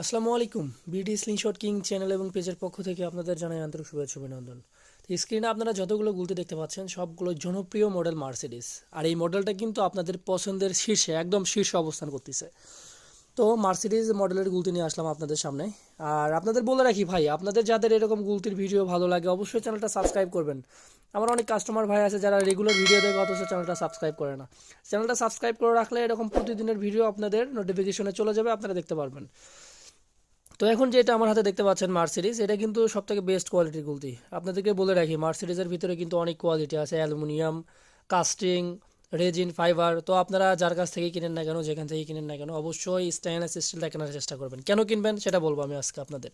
আসসালামু আলাইকুম। BD slingshot king channel এবং পেজের পক্ষ থেকে আপনাদের জানাই আন্তরিক শুভেচ্ছা, অভিনন্দন। তো স্ক্রিনে আপনারা যতগুলো গুলতি দেখতে পাচ্ছেন, সবগুলো জনপ্রিয় মডেল মার্সিডিস আর এই মডেলটা কিন্তু আপনাদের পছন্দের শীর্ষে, একদম শীর্ষে অবস্থান করতেছে। তো মার্সিডিজ মডেলের গুলতি নিয়ে আসলাম আপনাদের সামনে। আর আপনাদের বলে রাখি ভাই, আপনাদের যাদের এরকম গুলতির ভিডিও ভালো লাগে, অবশ্যই চ্যানেলটা সাবস্ক্রাইব করবেন। আমার অনেক কাস্টমার ভাই আছে যারা রেগুলার ভিডিও দেখে, অথচ চ্যানেলটা সাবস্ক্রাইব করে না। চ্যানেলটা সাবস্ক্রাইব করে রাখলে এরকম প্রতিদিনের ভিডিও আপনাদের নোটিফিকেশনে চলে যাবে, আপনারা দেখতে পারবেন। তো এখন যেটা আমার হাতে দেখতে পাচ্ছেন মার্সিডিস এটা কিন্তু সব থেকে বেস্ট কোয়ালিটির গুলতি আপনাদেরকে বলে রাখি মার্সিডিসের ভিতরে কিন্তু অনেক কোয়ালিটি আছে, অ্যালুমিনিয়াম কাস্টিং রেজিন ফাইবার তো আপনারা যার কাছ থেকে কিনেন না কেন, যেখান থেকে কিনেন না কেন, অবশ্যই স্টেনলেস স্টিলটা কেনার চেষ্টা করবেন। কেন কিনবেন সেটা বলব আমি আজকে আপনাদের।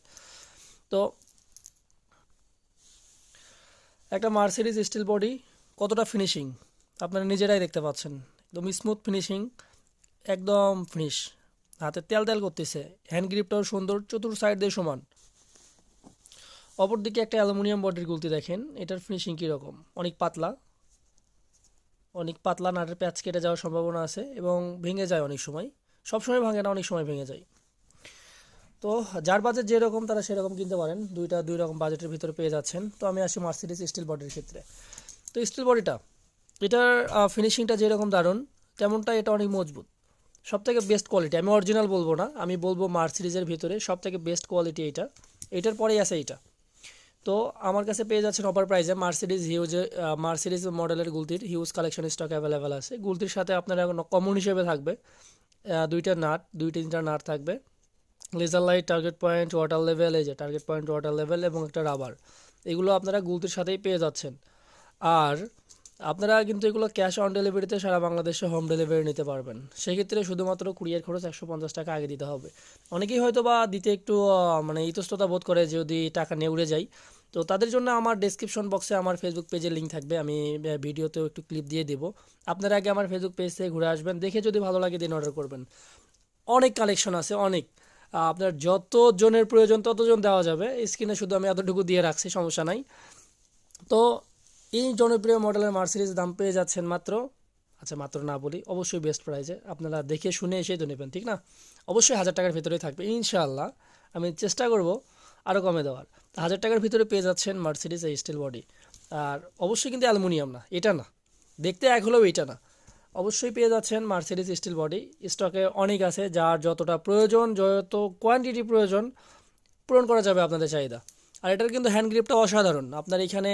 তো একটা মার্সিডিস স্টিল বডি কতটা ফিনিশিং আপনারা নিজেরাই দেখতে পাচ্ছেন। একদম স্মুথ ফিনিশিং একদম ফিনিশ হাতে তেল তেল করতেছে। হ্যান্ড গ্রিপটাও সুন্দর, চতুর সাইড দিয়ে সমান। অপরদিকে একটা অ্যালুমিনিয়াম বডির গুলতি দেখেন, এটার ফিনিশিং কীরকম? অনেক পাতলা। অনেক পাতলা নাটের প্যাচ কেটে যাওয়ার সম্ভাবনা আছে এবং ভেঙে যায় অনেক সময়। সব সময় ভাঙে না, অনেক সময় ভেঙে যায়। তো যার বাজেট যেরকম, তারা সেরকম কিনতে পারেন। দুইটা, দুই রকম বাজেটের ভিতরে পেয়ে যাচ্ছেন। তো আমি আসি মার্সিডিস স্টিল বডির ক্ষেত্রে। তো স্টিল বডিটা এটার ফিনিশিংটা যেরকম দারুণ তেমনটা এটা অনেক মজবুত। সব থেকে বেস্ট কোয়ালিটি আমি অরিজিনাল বলব না, আমি বলব মার্সিডিজের ভিতরে সব থেকে বেস্ট কোয়ালিটি এইটা। এটার পরেই আছে এইটা। তো আমার কাছে পেয়ে যাচ্ছেন অফার প্রাইসে মার্সিডিজ হিউজে মার্সিডিজ মডেলের গুলতির হিউজ কালেকশন স্টক অ্যাভেলেবেল আছে। গুলতির সাথে আপনার কমন হিসেবে থাকবে। দুইটা নাট দুই তিনটা নাট থাকবে। Laser light target point water level এই যে টার্গেট পয়েন্ট ওয়াটার লেভেল এবং একটা রাবার এগুলো আপনারা গুলতির সাথেই পেয়ে যাচ্ছেন। আর আপনারা কিন্তু এগুলো ক্যাশ অন ডেলিভারিতে সারা বাংলাদেশে হোম ডেলিভারি নিতে পারবেন। সেক্ষেত্রে শুধুমাত্র কুরিয়ার খরচ একশো পঞ্চাশ টাকা আগে দিতে হবে। অনেকেই হয়তো বা দিতে একটু মানে ইতস্ততা বোধ করে যদি টাকা নেউড়ে যায় তো তাদের জন্য আমার ডেসক্রিপশন বক্সে আমার ফেসবুক পেজের লিঙ্ক থাকবে। আমি ভিডিওতেও একটু ক্লিপ দিয়ে দেবো। আপনারা আগে আমার ফেসবুক পেজ থেকে ঘুরে আসবেন। দেখে যদি ভালো লাগে দিন অর্ডার করবেন। অনেক কালেকশন আছে, অনেক। আপনার যত জনের প্রয়োজন ততজন দেওয়া যাবে। স্ক্রিনে শুধু আমি এতটুকু দিয়ে রাখছি, সমস্যা নাই। তো এই জনপ্রিয় মডেলের মার্সিডিজ দাম পেয়ে যাচ্ছেন মাত্র আচ্ছা মাত্র না বলি, অবশ্যই বেস্ট প্রাইসে আপনারা দেখে শুনে এসেই তো নেবেন, ঠিক না? অবশ্যই হাজার টাকার ভিতরেই থাকবে, ইনশাআল্লাহ। আমি চেষ্টা করব আরও কমে দেওয়ার। হাজার টাকার ভিতরে পেয়ে যাচ্ছেন মার্সিডিজ এই স্টিল বডি আর অবশ্যই কিন্তু অ্যালুমিনিয়াম না, এটা না। দেখতে এক হলেও এটা না। অবশ্যই পেয়ে যাচ্ছেন মার্সিডিজ স্টিল বডি স্টকে অনেক আছে, যার যতটা প্রয়োজন, যত কোয়ান্টিটি প্রয়োজন, পূরণ করা যাবে আপনাদের চাহিদা। আর এটার কিন্তু হ্যান্ড গ্রিপটা অসাধারণ। আপনার এখানে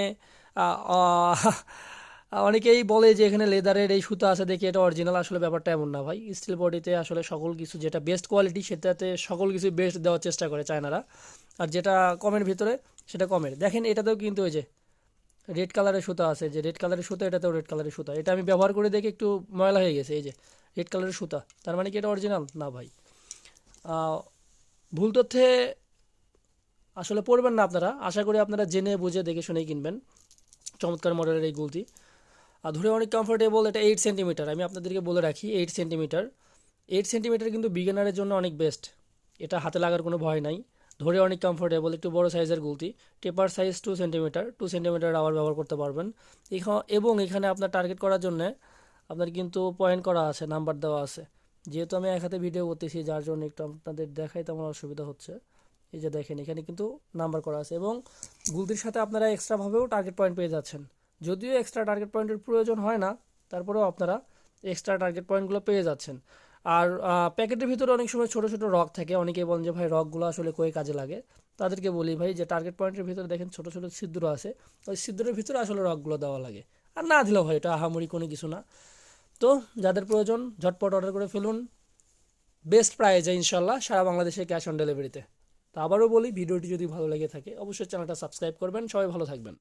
অনেকেই বলে যে এখানে লেদারের এই সুতা আছে দেখি এটা অরিজিনাল আসলে ব্যাপারটা এমন না ভাই। স্টিল বডিতে আসলে সকল কিছু যেটা বেস্ট কোয়ালিটি সেটাতে সকল কিছু বেস্ট দেওয়ার চেষ্টা করে চায়নারা আর যেটা কমের ভিতরে, সেটা কমের। দেখেন, এটাতেও কিন্তু ওই যে রেড কালারের সুতা আছে, যে রেড কালারের সুতা, এটাতেও রেড কালারের সুতা। এটা আমি ব্যবহার করে দেখে একটু ময়লা হয়ে গেছে, এই যে রেড কালারের সুতা। তার মানে কি এটা অরিজিনাল না ভাই। ভুল তথ্যে আসলে পড়বেন না আপনারা। আশা করি আপনারা জেনে বুঝে দেখে শুনেই কিনবেন। চমৎকার মডেলের এই গুলতি। আর ধরে অনেক কমফোর্টেবল এটা এইট সেন্টিমিটার আমি আপনাদেরকে বলে রাখি এইট সেন্টিমিটার এইট সেন্টিমিটার কিন্তু বিগিনারের জন্য অনেক বেস্ট এটা হাতে লাগার কোনো ভয় নাই। ধরে অনেক কমফোর্টেবল একটু বড় সাইজের গুলতি। Taper size two centimetre two centimetre আবার ব্যবহার করতে পারবেন। এবং এখানে আপনার টার্গেট করার জন্য আপনার কিন্তু পয়েন্ট করা আছে নাম্বার দেওয়া আছে। যেহেতু আমি এক হাতে ভিডিও করতেছি, যার জন্য একটু আপনাদের দেখাই তেমন অসুবিধা হচ্ছে। এই যে দেখেন, এখানে কিন্তু নাম্বার করা আছে এবং গুলতির সাথে আপনারা এক্সট্রাভাবেও টার্গেট পয়েন্ট পেয়ে যাচ্ছেন। যদিও এক্সট্রা টার্গেট পয়েন্টের প্রয়োজন হয় না, তারপরেও আপনারা এক্সট্রা টার্গেট পয়েন্টগুলো পেয়ে যাচ্ছেন। আর প্যাকেটের ভিতরে অনেক সময় ছোটো ছোটো রক থাকে অনেকে বলেন যে ভাই রকগুলো আসলে কয়ে কাজে লাগে? তাদেরকে বলি, ভাই যে টার্গেট পয়েন্টের ভিতরে দেখেন ছোটো ছোটো ছিদ্র আছে, ওই ছিদ্রের ভিতরে আসলে রকগুলো দেওয়া লাগে। আর না দিলেও হয়, এটা আহামরি কোনো কিছু না। তো যাদের প্রয়োজন, ঝটপট অর্ডার করে ফেলুন। বেস্ট প্রাইজে ইনশাল্লাহ সারা বাংলাদেশে ক্যাশ অন ডেলিভারিতে তো আবারও বলি, ভিডিওটি যদি ভালো লেগে থাকে, অবশ্যই চ্যানেলটা সাবস্ক্রাইব করবেন। সবাই ভালো থাকবেন।